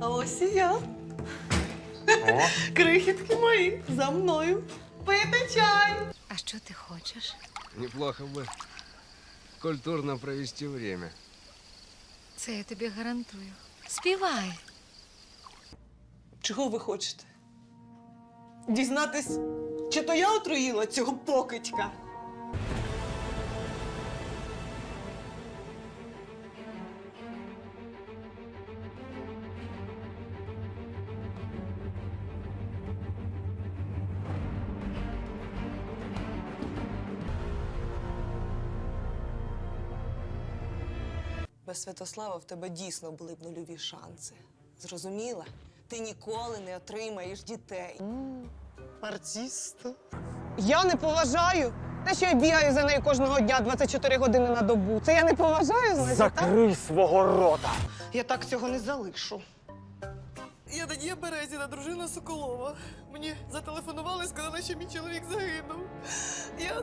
А ось і я. Крихітки мої, за мною. Пийте чай. А що ти хочеш? Неплохо бы культурно провести время. Це я тобі гарантую. Співай. Чого ви хочете? Дізнатись, чи то я отруїла цього покидька? Без Святослава в тебе дійсно були б нульові шанси. Зрозуміла? Ти ніколи не отримаєш дітей. Артиста. Я не поважаю. Те, що я бігаю за нею кожного дня 24 години на добу. Це я не поважаю, значить, так? Закрий свого рота. Я так цього не залишу. Я Надія Березіна, дружина Соколова. Мені зателефонували і сказали, що мій чоловік загинув. Я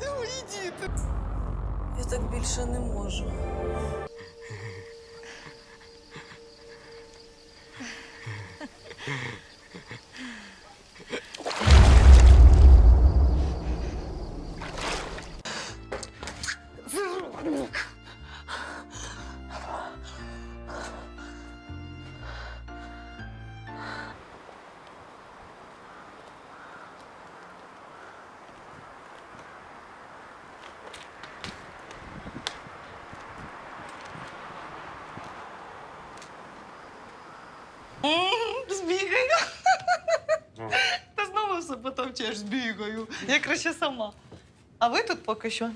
де мої діти? Я так більше не можу. Збігаю. Та знову все потовчеш, збігаю. Я краще сама. А ви тут поки що